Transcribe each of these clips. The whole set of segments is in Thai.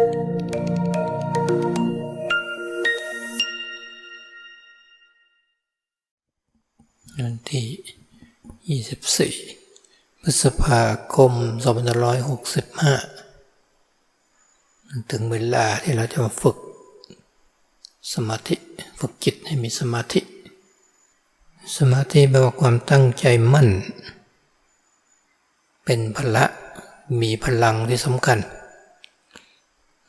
วันที่ 24 พฤษภาคม 2565ถึงเวลาที่เราจะมาฝึกสมาธิ ฝึกจิตให้มีสมาธิ สมาธิแปลว่าความตั้งใจมั่น เป็นพละมีพลังที่สำคัญ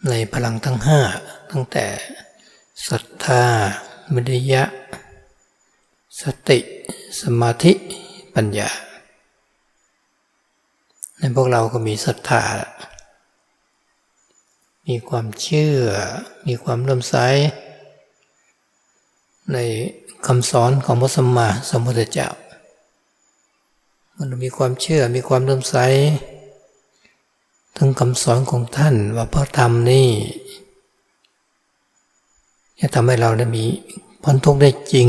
ในพลังทั้งห้าตั้งแต่ศรัทธาวิริยะ สติ สมาธิ ปัญญา ในพวกเราก็มีศรัทธา มีความเชื่อ มีความเริ่มใสในคำสอนของพระสัมมาสัมพุทธเจ้า มันมีความเชื่อ มีความเริ่มใส ถึงคำสอนของท่านว่าพระธรรมนี่จะทำให้เราได้มีพ้นทุกข์ได้จริง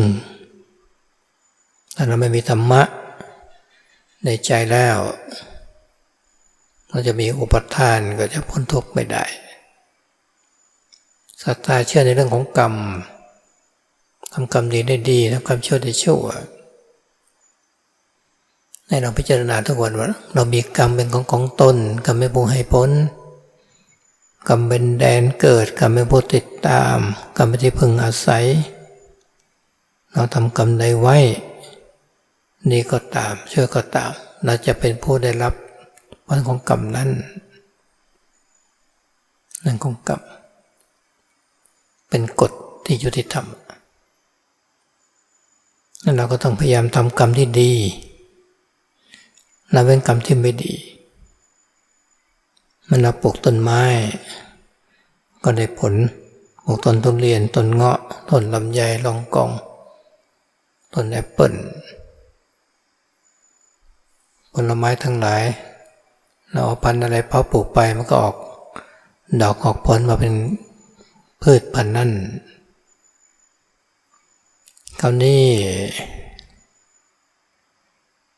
ถ้าเราไม่มีธรรมะ ในใจแล้วเราจะมีอุปทานก็จะพ้นทุกข์ไม่ได้ศรัทธาเชื่อในเรื่องของกรรมทำกรรมดีได้ดีทำกรรมชั่วได้ชั่ว ให้เราพิจารณาทุกวันว่าเรามีกรรมเป็นของของตนกรรมไม่บูให้พ้นกรรมเป็นแดนเกิดกรรมเป็นผู้ติดตามกรรมที่พึงอาศัย เราทำกรรมใดไว้ นี่ก็ตามเชื่อก็ตาม เราจะเป็นผู้ได้รับผลของกรรมนั้นนั่นของกรรมเป็นกฎที่ยุติธรรมนั่นเราก็ต้องพยายามทำกรรมที่ดี ละเว้นกรรมที่ไม่ดี มันเราปลูกต้นไม้ ก็ได้ผลปลูกต้นทุเรียนต้นเงาะต้นลำไยลองกองต้นแอปเปิลผลไม้ทั้งหลาย เราเอาพันธุ์อะไรเพาะปลูกไปมันก็ออก ดอกออกผลมาเป็นพืชพันธุ์นั่นคราวนี้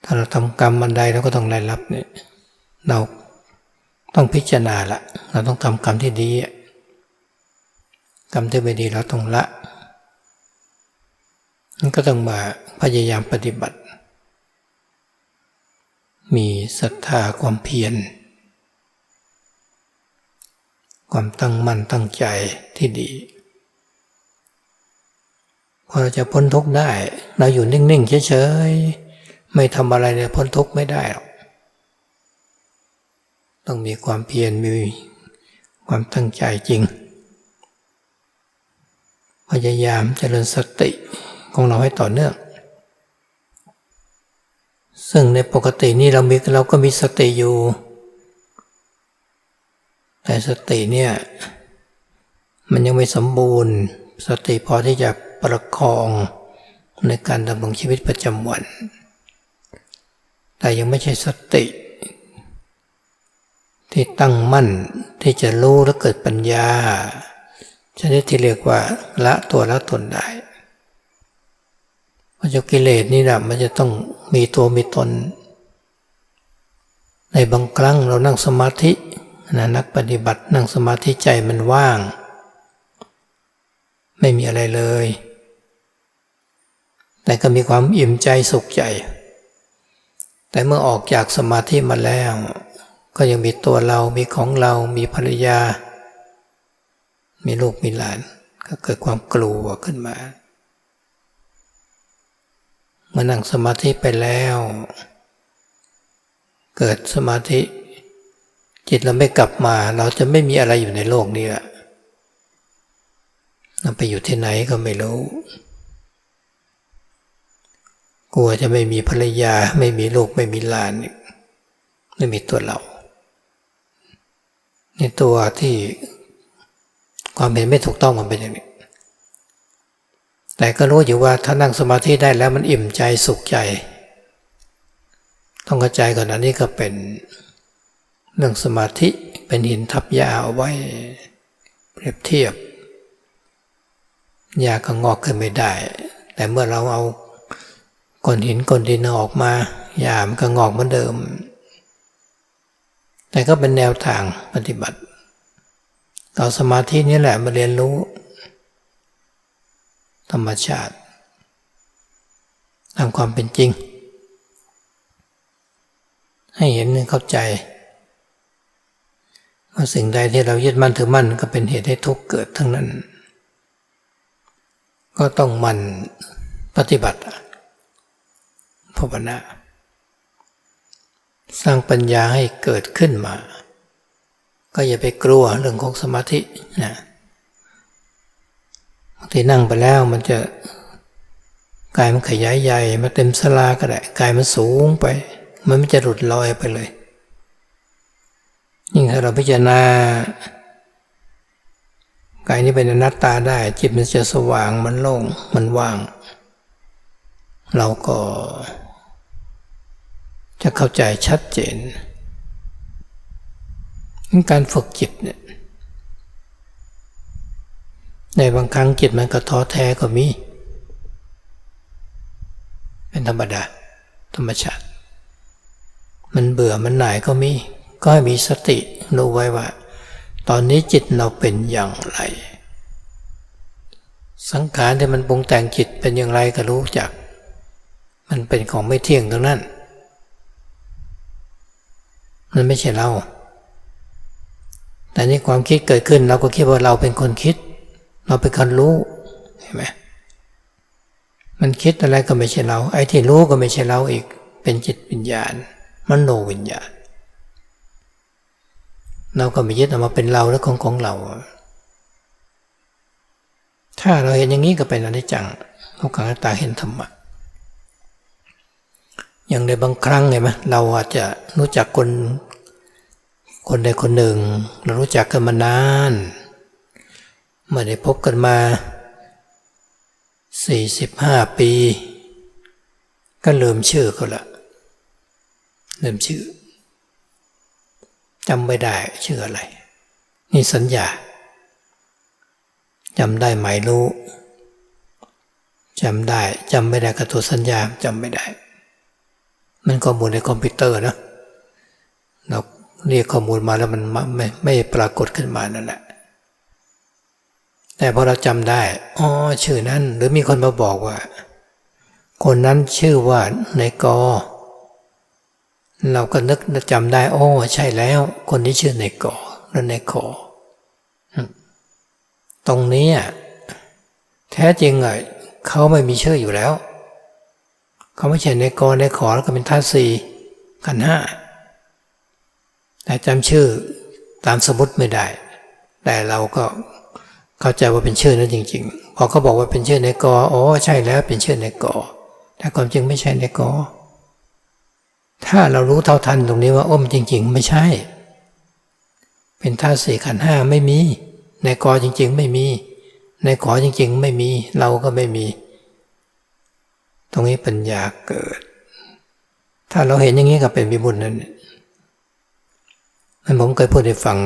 ถ้าเราทำกรรมบันใดเราก็ต้องได้รับเนี่ยเราต้องพิจารณาละเราต้องทำกรรมที่ดีกรรมที่ไม่ดีเราต้องละมันก็ต้องมาพยายามปฏิบัติ มีศรัทธาความเพียร ความตั้งมั่นตั้งใจที่ดี พอเราจะพ้นทุกข์ได้ เราอยู่นิ่ง ๆ เฉย ๆ ไม่ทำอะไรเนี่ยพ้นทุกข์ไม่ได้หรอกต้องมีความเพียรมีความตั้งใจจริง พยายามเจริญสติของเราให้ต่อเนื่อง ซึ่งในปกตินี่เรามีเราก็มีสติอยู่ แต่สติเนี่ยมันยังไม่สมบูรณ์ สติพอที่จะประคองในการดำรงชีวิตประจำวัน แต่ยังไม่ใช่สติ ที่ตั้งมั่นที่จะรู้และเกิดปัญญาชนิดที่เรียกว่าละตัวละตนได้เพราะกิเลสนี่นะมันจะต้องมีตัวมีตน ในบางครั้งเรานั่งสมาธินะนักปฏิบัตินั่งสมาธิใจมันว่าง ไม่มีอะไรเลย แต่ก็มีความอิ่มใจสุขใจ แต่เมื่อออกจากสมาธิมาแล้ว ก็ยังมีตัวเรา มีของเรา มีภรรยา มีลูกมีหลาน ก็เกิดความกลัวขึ้นมา เมื่อนั่งสมาธิไปแล้ว เกิดสมาธิ จิตเราไม่กลับมา เราจะไม่มีอะไรอยู่ในโลกนี้ละเราไปอยู่ที่ไหนก็ไม่รู้ กลัวจะไม่มีภรรยา ไม่มีลูกไม่มีหลานไม่มีตัวเราในตัวที่ความเห็นไม่ถูกต้องมันเป็นอย่างนี้ แต่ก็รู้อยู่ว่าถ้านั่งสมาธิได้แล้วมันอิ่มใจสุขใจ ต้องกระจายก่อนอันนี้ก็เป็นเรื่องสมาธิเป็นหินทับยาเอาไว้เปรียบเทียบยาก็งอกขึ้นไม่ได้ แต่เมื่อเราเอา ก้อนหินก้อนดินออกมายามันก็งอกเหมือนเดิม แต่ก็เป็นแนวทางปฏิบัติเอาสมาธินี่แหละมาเรียนรู้ ธรรมชาติตามความเป็นจริง ให้เห็นเข้าใจว่าสิ่งใดที่เรายึดมั่นถือมั่นก็เป็นเหตุให้ทุกข์เกิดทั้งนั้น ก็ต้องมันปฏิบัติาวนา สร้างปัญญาให้เกิดขึ้นมา ก็อย่าไปกลัวเรื่องของสมาธินะบางทีนั่งไปแล้วมันจะกายมันขยายใหญ่มาเต็มสลาก็ได้กายมันสูงไป มันไม่จะหลุดลอยไปเลยยิ่งถ้าเราพิจารณากายนี้เป็นอนัตตาได้ จิตมันจะสว่างมันโล่งมันว่าง เราก็ จะเข้าใจชัดเจน การฝึกจิตเนี่ยในบางครั้งจิตมันก็ท้อแท้ก็มี เป็นธรรมดา ธรรมชาติ มันเบื่อมันหน่ายก็มี ก็ให้มีสติรู้ไว้ว่า ตอนนี้จิตเราเป็นอย่างไร สังขารที่มันปรุงแต่งจิตเป็นอย่างไรก็รู้จัก มันเป็นของไม่เที่ยงตรงนั้น มันไม่ใช่เรา แต่นี่ความคิดเกิดขึ้นเราก็คิดว่าเราเป็นคนคิด เราเป็นคนรู้เห็นไหมมันคิดอะไรก็ไม่ใช่เรา ไอ้ที่รู้ก็ไม่ใช่เราอีก เป็นจิตวิญญาณมโนวิญญาณ เราก็ไม่ยึดเอามาเป็นเราและของของเรา ถ้าเราเห็นอย่างนี้ก็เป็นอนิจจังทุกขังตาเห็นธรรมะ อย่างในบางครั้งไงไหมเราอาจจะรู้จักคน คนใดคนหนึ่ง เรารู้จักกันมานานไม่ได้พบกันมา 45 ปี ก็ลืมชื่อเขาละลืมชื่อจำไม่ได้ชื่ออะไร นี่สัญญาจำได้ไหมรู้จำได้จำไม่ได้กับตัวสัญญาจำไม่ได้ มันข้อมูลในคอมพิวเตอร์นะเราเรียกข้อมูลมาแล้วมันไม่ไม่ปรากฏขึ้นมานั่นแหละแต่พอเราจำได้อ๋อชื่อนั้นหรือมีคนมาบอกว่า คนนั้นชื่อว่าในกอ เราก็นึกจำได้โอ้ใช่แล้ว คนนี้ชื่อในกอและในขอตรงนี้แท้จริงอะเขาไม่มีชื่ออยู่แล้ว เขาไม่ใช่ในกรในขอแล้วก็เป็นธาตุสี่ขันห้าแต่จำชื่อตามสมมติไม่ได้ แต่เราก็เข้าใจว่าเป็นชื่อนั้นจริง ๆ พอเขาบอกว่าเป็นชื่อในกออ๋อใช่แล้วเป็นชื่อในกอแต่ความจริงไม่ใช่ในกอถ้าเรารู้เท่าทันตรงนี้ว่าอ้มจริง ๆ ไม่ใช่ เป็นธาตุสี่ขันห้าไม่มี ในกอจริง ๆ ไม่มี ในขอจริง ๆ ไม่มี เราก็ไม่มี ตรงนี้ปัญญาเกิด ถ้าเราเห็นอย่างนี้ก็เป็นวิบุญนั่นมันผมเคยพูดให้ฟัง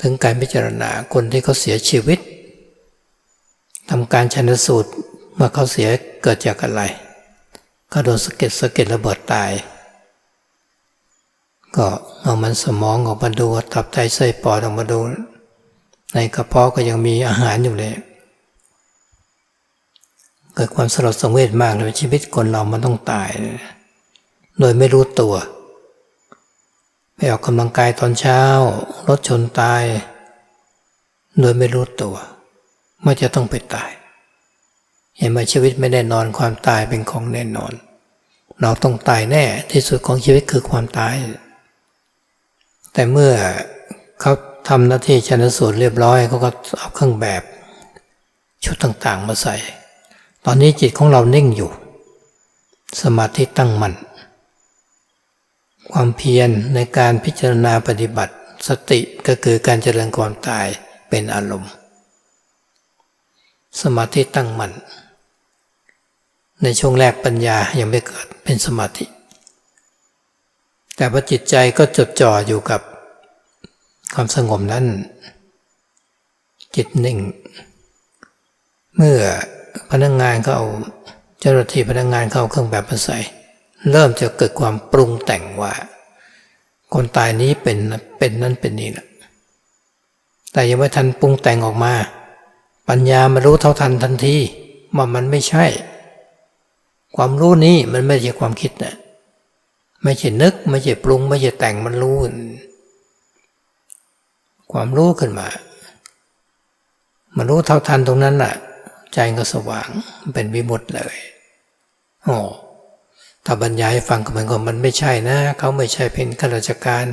ถึงการพิจารณาคนที่เขาเสียชีวิตทำการชันสูตรเมื่อเขาเสียเกิดจากอะไร ก็โดนสะเก็ดสะเก็ดระเบิดตาย ก็เอามันสมองออกมาดูตับไตไส้ปอดออกมาดู ในกระเพาะก็ยังมีอาหารอยู่เลย เกิดความสลดสังเวชมากเลยชีวิตคนเรามันต้องตาย โดยไม่รู้ตัว ไปออกกำลังกายตอนเช้ารถชนตาย โดยไม่รู้ตัวว่าจะต้องไปตาย เห็นไหมชีวิตไม่แน่นอนความตายเป็นของแน่นอน เราต้องตายแน่ที่สุดของชีวิตคือความตาย แต่เมื่อเขาทำหน้าที่ชนสูตรเรียบร้อยเขาก็เอาเครื่องแบบ ชุดต่างๆมาใส่ ตอนนี้จิตของเรานิ่งอยู่ สมาธิตั้งมัน่น ความเพียรในการพิจารณาปฏิบัติ สติก็คือการเจริญความตายเป็นอารมณ์ สมาธิตั้งมัน่น ในช่วงแรกปัญญายังไม่เกิดเป็นสมาธิ แต่พอจิตใจก็จดจ่ออยู่กับความสงบนั้น จิตนิ่ง เมื่อ พนักงงานเขาเอาเจ้าหน้าที่พนักงงานเขาเอาเครื่องแบบมาใส่เริ่มจะเกิดความปรุงแต่งว่า คนตายนี้เป็นเป็นนั้นเป็นนี่แหละแต่ยังไม่ทันปรุงแต่งออกมา ปัญญามารู้เท่าทันทันทีว่ามันไม่ใช่ ความรู้นี้มันไม่ใช่ความคิดนะไม่ใช่นึก ไม่ใช่ปรุง ไม่ใช่แต่งมันรู้ ความรู้ขึ้นมา มันรู้เท่าทันตรงนั้นน่ะ ใจก็สว่างเป็นวิมุตติเลยโอ้ถ้าบรรยายฟังก็เหมันก็มันไม่ใช่นะ เขาไม่ใช่เป็นข้าราชการ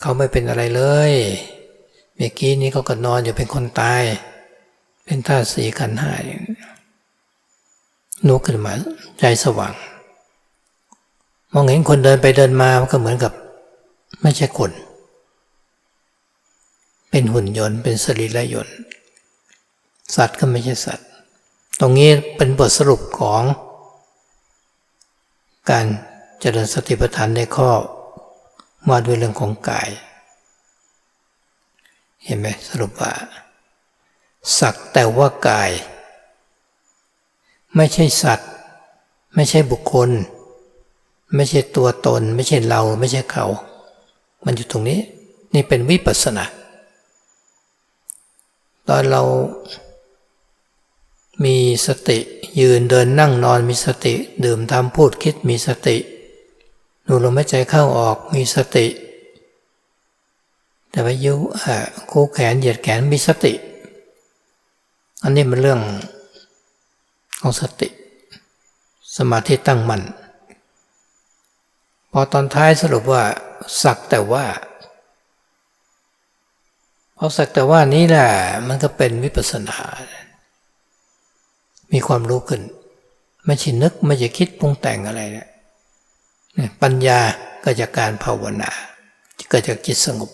เขาไม่เป็นอะไรเลยเมื่อกี้นี้เขาก็นอนอยู่เป็นคนตาย เป็นท่าตุสีขันห้านุกขึ้นมาใจสว่าง มองเห็นคนเดินไปเดินมามันก็เหมือนกับ ไม่ใช่คน เป็นหุ่นยนต์เป็นสรีระยนต์ สัตว์ก็ไม่ใช่สัตว์ ตรงนี้เป็นบทสรุปของการเจริญสติปัฏฐานในข้อว่าด้วยเรื่องของกาย เห็นไหมสรุปว่า สักแต่ว่ากาย ไม่ใช่สัตว์ ไม่ใช่บุคคล ไม่ใช่ตัวตน ไม่ใช่เราไม่ใช่เขา มันอยู่ตรงนี้ นี่เป็นวิปัสสนาตอนเรา มีสติยืนเดินนั่งนอนมีสติ ดื่มทำพูดคิดมีสติดูลมหายใจเข้าออกมีสติ แต่ว่ายุคู่แขนเหยียดแขนมีสติ อันนี้มันเรื่องของสติ สมาธิตั้งมัน่นพอตอนท้ายสรุปว่า สักแต่ว่าพอสักแต่ว่านี้แหละมันก็เป็นวิปัสสนา มีความรู้ขึ้น ไม่ใช่นึกไม่ใช่คิดปรุงแต่งอะไรเนี่ยปัญญาก็จากการภาวนาเกิดจากจิตสงบ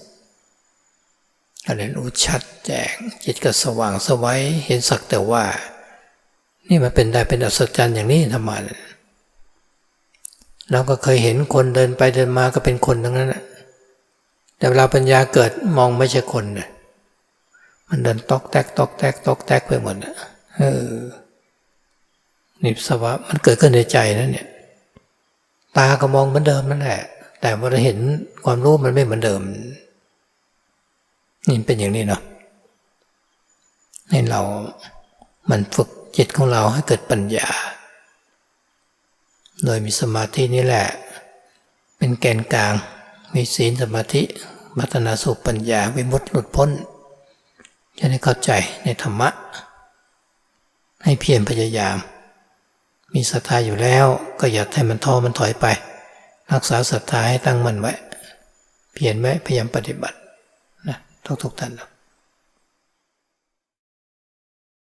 อะไรรู้ชัดแจ้งจิตก็สว่างสวัยเห็นสักแต่ว่า นี่มันเป็นได้เป็นอัศจรรย์อย่างนี้ทำไมะเราก็เคยเห็นคนเดินไปเดินมาก็เป็นคนทั้งนั้นแหละแต่เวลาปัญญาเกิดมองไม่ใช่คนเนี่ยมันเดินตอกแตกตอกแตกตอกแตกไปหมดอะเออ นี่สภาวะมันเกิดขึ้นในใจนะเนี่ย ตาก็มองเหมือนเดิมนั่นแหละ แต่พอเราเห็นความรู้มันไม่เหมือนเดิม นี่เป็นอย่างนี้เนาะให้เรา มันฝึกจิตของเราให้เกิดปัญญา โดยมีสมาธินี่แหละ เป็นแกนกลาง มีศีลสมาธิพัฒนาสุปัญญาวิมุตติหลุดพ้น จะได้เข้าใจในธรรมะ ให้เพียรพยายาม มีศรัทธาอยู่แล้วก็อย่าให้มันท้อมันถอยไป รักษาศรัทธาให้ตั้งมั่นไว้เพียรไว้พยายามปฏิบัตินะทุกๆท่านนะ